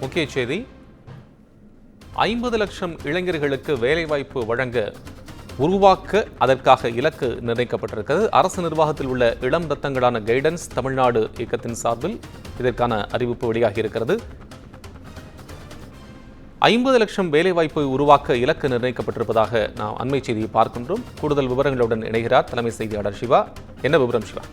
முக்கிய செய்தி. ஐம்பது லட்சம் இளைஞர்களுக்கு வேலைவாய்ப்பு வழங்க உருவாக்க அதற்காக இலக்கு நிர்ணயிக்கப்பட்டிருக்கிறது. அரசு நிர்வாகத்தில் உள்ள இளம் ரத்தங்களான கைடன்ஸ் தமிழ்நாடு இயக்கத்தின் சார்பில் இதற்கான அறிவிப்பு வெளியாகி இருக்கிறது ஐம்பது லட்சம் வேலைவாய்ப்பை உருவாக்க இலக்கு நிர்ணயிக்கப்பட்டிருப்பதாக நாம் அண்மை செய்தியை பார்க்கின்றோம். கூடுதல் விவரங்களுடன் இணைகிறார் தலைமை செய்தியாளர் சிவா என்ன விவரம் சிவா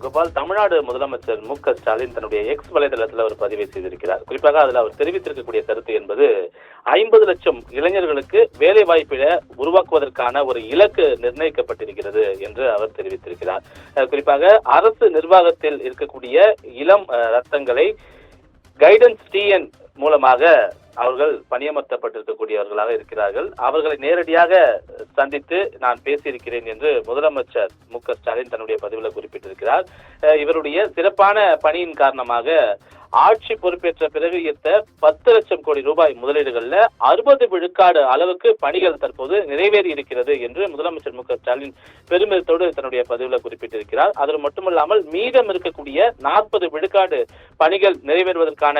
கோபால் தமிழ்நாடு முதலமைச்சர் மு க ஸ்டாலின் தன்னுடைய எக்ஸ் வலைதளத்தில் அவர் பதிவு செய்திருக்கிறார். குறிப்பாக அதில் அவர் தெரிவித்திருக்கக்கூடிய கருத்து என்பது ஐம்பது லட்சம் இளைஞர்களுக்கு வேலை வாய்ப்பில உருவாக்குவதற்கான ஒரு இலக்கு நிர்ணயிக்கப்பட்டிருக்கிறது என்று அவர் தெரிவித்திருக்கிறார். குறிப்பாக அரசு நிர்வாகத்தில் இருக்கக்கூடிய இளம் ரத்தங்களை கைடன்ஸ் டிஎன் மூலமாக அவர்கள் பணியமர்த்தப்பட்டிருக்கக்கூடியவர்களாக இருக்கிறார்கள். அவர்களை நேரடியாக சந்தித்து நான் பேசியிருக்கிறேன் என்று முதலமைச்சர் மு க ஸ்டாலின் தன்னுடைய பதிவில் குறிப்பிட்டிருக்கிறார். இவருடைய சிறப்பான பணியின் காரணமாக ஆட்சி பொறுப்பேற்ற பிறகு ஈர்த்த பத்து லட்சம் கோடி ரூபாய் முதலீடுகள்ல அறுபது விழுக்காடு அளவுக்கு பணிகள் தற்போது நிறைவேறி இருக்கிறது என்று முதலமைச்சர் மு க ஸ்டாலின் பெருமிதத்தோடு தன்னுடைய பதிவில் குறிப்பிட்டிருக்கிறார். அது மட்டுமல்லாமல் மீதம் இருக்கக்கூடிய நாற்பது விழுக்காடு பணிகள் நிறைவேறுவதற்கான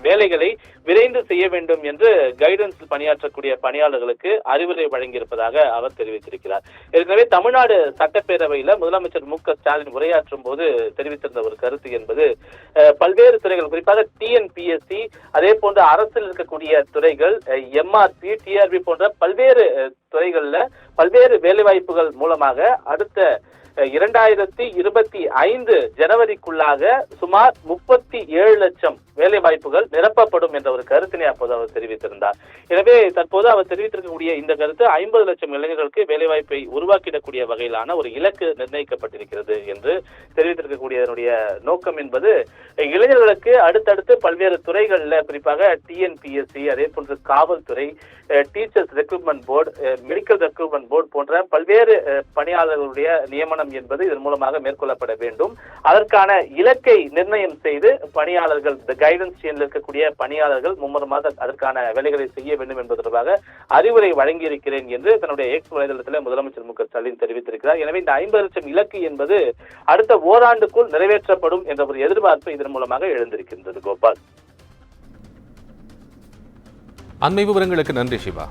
வேலைகளை விரைந்து செய்ய வேண்டும் என்று கைடன்ஸ் பணியாற்றக்கூடிய பணியாளர்களுக்கு அறிவுரை வழங்கியிருப்பதாக அவர் தெரிவித்திருக்கிறார். ஏற்கனவே தமிழ்நாடு சட்டப்பேரவையில முதலமைச்சர் மு க ஸ்டாலின் உரையாற்றும் போது தெரிவித்திருந்த ஒரு கருத்து என்பது பல்வேறு துறைகள் குறிப்பாக டிஎன்பிஎஸ்சி அதே போன்ற அரசில் இருக்கக்கூடிய துறைகள் எம்ஆர்பி டிஆர்பி போன்ற பல்வேறு துறைகள்ல பல்வேறு வேலைவாய்ப்புகள் மூலமாக அடுத்த இரண்டாயிரத்தி இருபத்தி ஐந்து ஜனவரிக்குள்ளாக சுமார் முப்பத்தி ஏழு லட்சம் வேலை வாய்ப்புகள் நிரப்பப்படும் என்ற ஒரு கருத்தினை அப்போது அவர் தெரிவித்திருந்தார். எனவே தற்போது அவர் தெரிவித்திருக்கக்கூடிய இந்த கருத்து ஐம்பது லட்சம் இளைஞர்களுக்கு வேலைவாய்ப்பை உருவாக்கிடக்கூடிய வகையிலான ஒரு இலக்கு நிர்ணயிக்கப்பட்டிருக்கிறது என்று தெரிவித்திருக்கக்கூடியதனுடைய நோக்கம் என்பது இளைஞர்களுக்கு அடுத்தடுத்து பல்வேறு துறைகளில் குறிப்பாக டிஎன்பிஎஸ்சி அதே போன்று காவல்துறை teachers recruitment board medical recruitment board போன்ற பல்வேறு பணியாளர்களுடைய நியமனம் என்பது இதன் மூலமாக மேற்கொள்ளப்பட வேண்டும். அதற்கான இலக்கை நிர்ணயம் செய்து பணியாளர்கள் இந்த கைடன்ஸ் செயலில் இருக்கக்கூடிய பணியாளர்கள் மும்முரமாக அதற்கான வேலைகளை செய்ய வேண்டும் என்பது தொடர்பாக அறிவுரை வழங்கியிருக்கிறேன் என்று தன்னுடைய எக்ஸ் வலைதளத்தில் முதலமைச்சர் மு க ஸ்டாலின் தெரிவித்திருக்கிறார். எனவே இந்த ஐம்பது லட்சம் இலக்கு என்பது அடுத்த ஓராண்டுக்குள் நிறைவேற்றப்படும் என்ற ஒரு எதிர்பார்ப்பு இதன் மூலமாக எழுந்திருக்கின்றது கோபால். அண்மை விவரங்களுக்கு நன்றி சிவா